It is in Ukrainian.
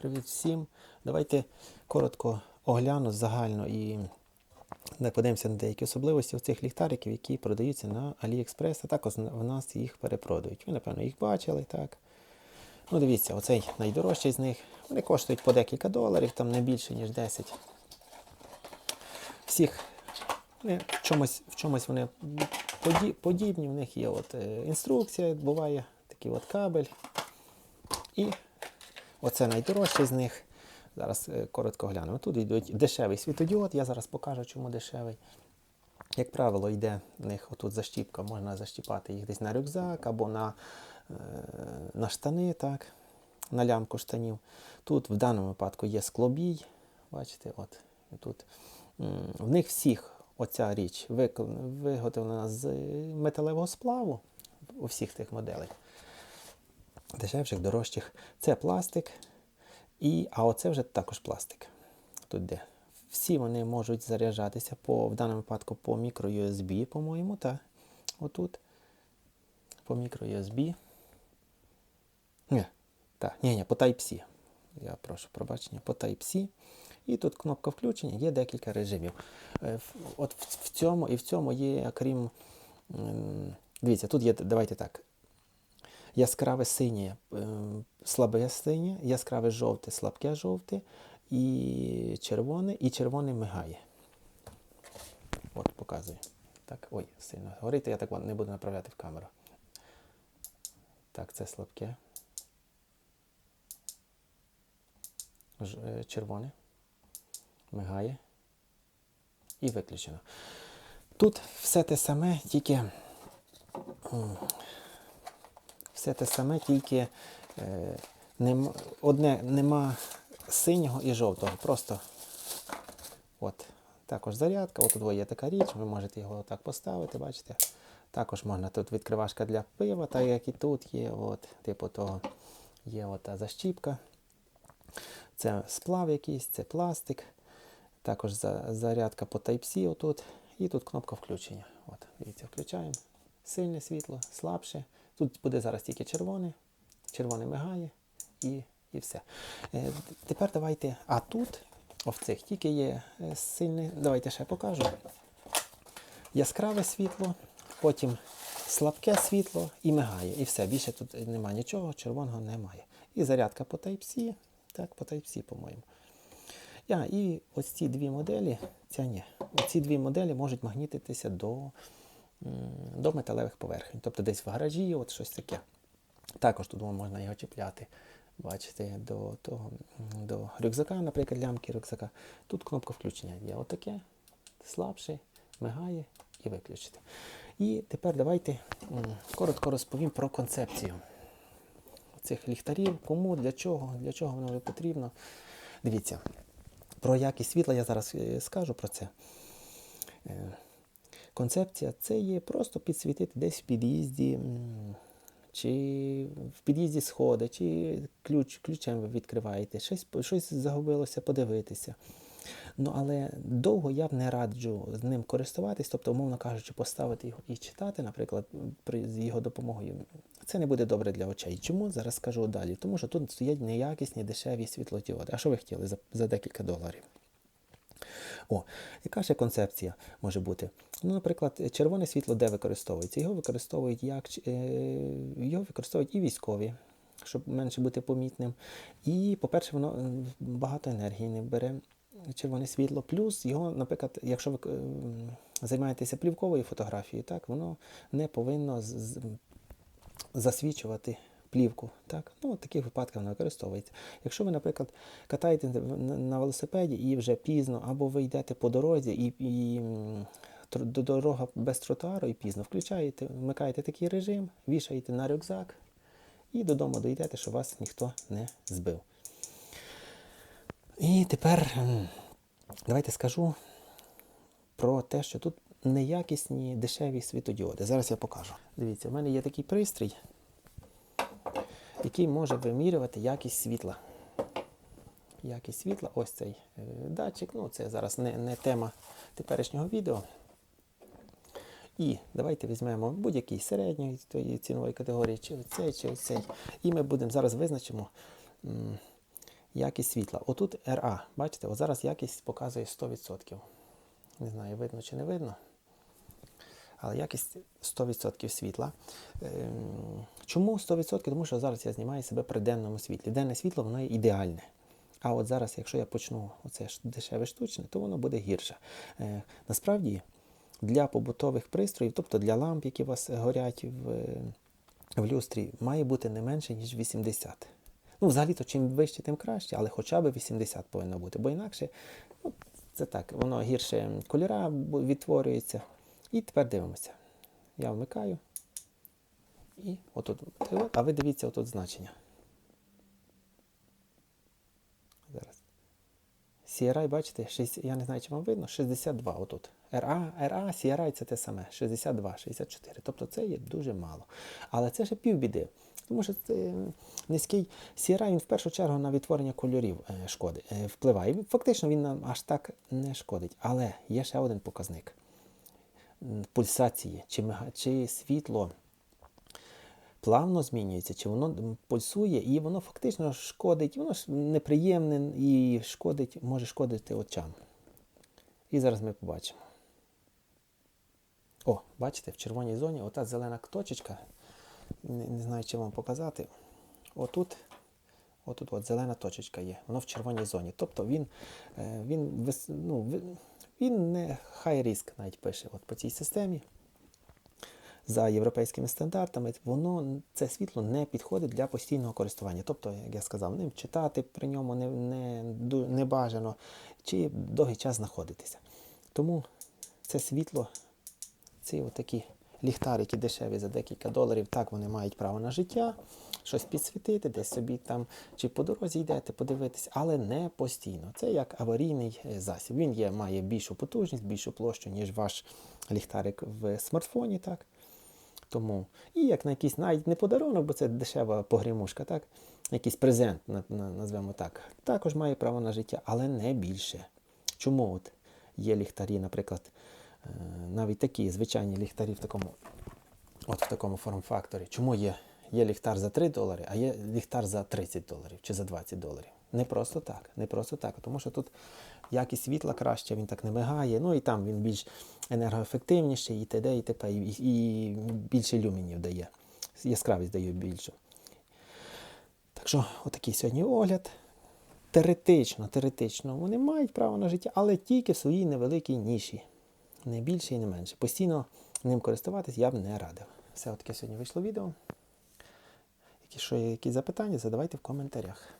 Привіт всім. Давайте коротко огляну загально і подивимося на деякі особливості в цих ліхтариків, які продаються на AliExpress, а також в нас їх перепродають. Ви, напевно, їх бачили, так? Ну, дивіться, оцей найдорожчий з них. Вони коштують по декілька доларів, там не більше, ніж 10. Всіх вони в чомусь, в чомусь вони поді- подібні, в них є от, е, інструкція, буває такий от кабель. І Оце найдорожчий з них. Зараз е, коротко глянемо. Тут йдуть дешевий світодіод, я зараз покажу, чому дешевий. Як правило, йде в них отут защіпка, можна защіпати їх десь на рюкзак або на, е, на штани, так, на лямку штанів. Тут в даному випадку є склобій. Бачите, от тут. В них всіх оця річ виготовлена з металевого сплаву у всіх тих моделей дешевших, дорожчих. Це пластик, і, а оце вже також пластик. Тут де. Всі вони можуть заряджатися по, в даному випадку по мікро-USB, по-моєму, та отут. По мікро-USB. Ні, так, ні, ні, по Type-C. Я прошу пробачення, по Type-C. І тут кнопка включення, є декілька режимів. Е, От в цьому і в цьому є, крім. Дивіться, тут є, давайте так, яскраве синє, е, слабе синє, яскраве жовте, слабке жовте, і червоне, і червоне мигає. От, показую. Так, ой, сильно горить, я так не буду направляти в камеру. Так, це слабке. Ж- е, Червоне. Мигає. І виключено. Тут все те саме, тільки все те саме, тільки е, одне нема синього і жовтого. Просто от, також зарядка. От тут є така річ, ви можете його так поставити, бачите. Також можна тут відкривашка для пива, так як і тут є. От, типу того є ота защіпка. Це сплав якийсь, це пластик. Також за, зарядка по Type-C отут. І тут кнопка включення. От, дивіться, включаємо. Сильне світло, слабше. Тут буде зараз тільки червоне. Червоне мигає і, і все. Е, тепер давайте. А тут, о, в цих тільки є е, сильне. Давайте ще покажу. Яскраве світло, потім слабке світло і мигає. І все. Більше тут немає нічого, червоного немає. І зарядка по Type-C. Так, по Type-C, по-моєму. Я, і ось ці дві моделі, ця ні. Ці дві моделі можуть магнітитися до, до металевих поверхень. Тобто десь в гаражі, от щось таке. Також тут можна його чіпляти. Бачите, до того, до рюкзака, наприклад, лямки рюкзака. Тут кнопка включення є отаке, слабше, мигає і виключити. І тепер давайте коротко розповім про концепцію цих ліхтарів, кому, для чого, для чого воно потрібно. Дивіться, про якість світла я зараз е, скажу про це. Концепція це є просто підсвітити десь в під'їзді, чи в під'їзді сходи, чи ключ, ключем ви відкриваєте, щось, щось загубилося, подивитися. Ну, але довго я б не раджу з ним користуватись, тобто, умовно кажучи, поставити його і читати, наприклад, при, з його допомогою. Це не буде добре для очей. Чому? Зараз скажу далі. Тому що тут стоять неякісні дешеві світлодіоди. А що ви хотіли за, за декілька доларів? О, яка ще концепція може бути? Ну, наприклад, червоне світло де використовується? Його використовують як е, його використовують і військові, щоб менше бути помітним. І, по-перше, воно е, багато енергії не бере червоне світло. Плюс його, наприклад, якщо ви е, займаєтеся плівковою фотографією, так, воно не повинно засвічувати плівку. Так? Ну, таких випадках вона використовується. Якщо ви, наприклад, катаєте на- велосипеді і вже пізно, або ви йдете по дорозі і, і дорога без тротуару і пізно, включаєте, вмикаєте такий режим, вішаєте на рюкзак і додому дійдете, щоб вас ніхто не збив. І тепер давайте скажу про те, що тут неякісні дешеві світодіоди. Зараз я покажу. Дивіться, в мене є такий пристрій, який може вимірювати якість світла. Якість світла, ось цей е, датчик. Ну, це зараз не, не тема теперішнього відео. І давайте візьмемо будь-який середньої тої цінової категорії, чи оцей, чи оцей. І ми будемо зараз визначимо, м, якість світла. Отут RA, бачите, от зараз якість показує 100%. Не знаю, видно чи не видно. Але якість 100% світла. Ем, Чому 100%? Тому що зараз я знімаю себе при денному світлі. Денне світло воно є ідеальне. А от зараз, якщо я почну оце дешеве штучне, то воно буде гірше. Е, насправді, для побутових пристроїв, тобто для ламп, які у вас горять в, в люстрі, має бути не менше, ніж 80. Ну, взагалі-то, чим вище, тим краще, але хоча б 80 повинно бути, бо інакше ну, це так, воно гірше кольора відтворюється. І тепер дивимося. Я вмикаю. І отут. А ви дивіться отут значення. Зараз. CRI, бачите, 60, я не знаю, чи вам видно, 62 отут. RA, RA, CRI це те саме, 62, 64. Тобто це є дуже мало. Але це ще півбіди. Тому що це низький CRI, він в першу чергу на відтворення кольорів е, шкоди, е, впливає. Фактично він нам аж так не шкодить. Але є ще один показник пульсації, чи, чи світло плавно змінюється, чи воно пульсує, і воно фактично шкодить, воно ж неприємне і шкодить, може шкодити очам. І зараз ми побачимо. О, бачите, в червоній зоні ота зелена точечка, не, не знаю, чи вам показати. Отут, отут от зелена точечка є, воно в червоній зоні. Тобто він, е, він, ну, він не high risk навіть пише от по цій системі за європейськими стандартами, воно це світло не підходить для постійного користування. Тобто, як я сказав, ним читати при ньому не, не, не бажано чи довгий час знаходитися. Тому це світло, ці отакі ліхтарики дешеві за декілька доларів, так вони мають право на життя, щось підсвітити, десь собі там чи по дорозі йдете, подивитись, але не постійно. Це як аварійний е, засіб. Він є, має більшу потужність, більшу площу, ніж ваш ліхтарик в смартфоні. так. Тому, і як на якийсь навіть не подарунок, бо це дешева погрімушка, так? Якийсь презент, на- на- назвемо так, також має право на життя, але не більше. Чому от є ліхтарі, наприклад, е, навіть такі звичайні ліхтарі в такому, от в такому форм-факторі. Чому є, є ліхтар за 3 долари, а є ліхтар за 30 доларів чи за 20 доларів? Не просто так, не просто так, тому що тут якість світла краща, він так не мигає, ну і там він більш енергоефективніший, і т.д. і т.п. І, і більше люмінів дає, яскравість дає більшу. Так що, отакий сьогодні огляд. Теоретично, теоретично, вони мають право на життя, але тільки в своїй невеликій ніші. Не більше і не менше. Постійно ним користуватись я б не радив. Все, таке сьогодні вийшло відео. Якщо є якісь запитання, задавайте в коментарях.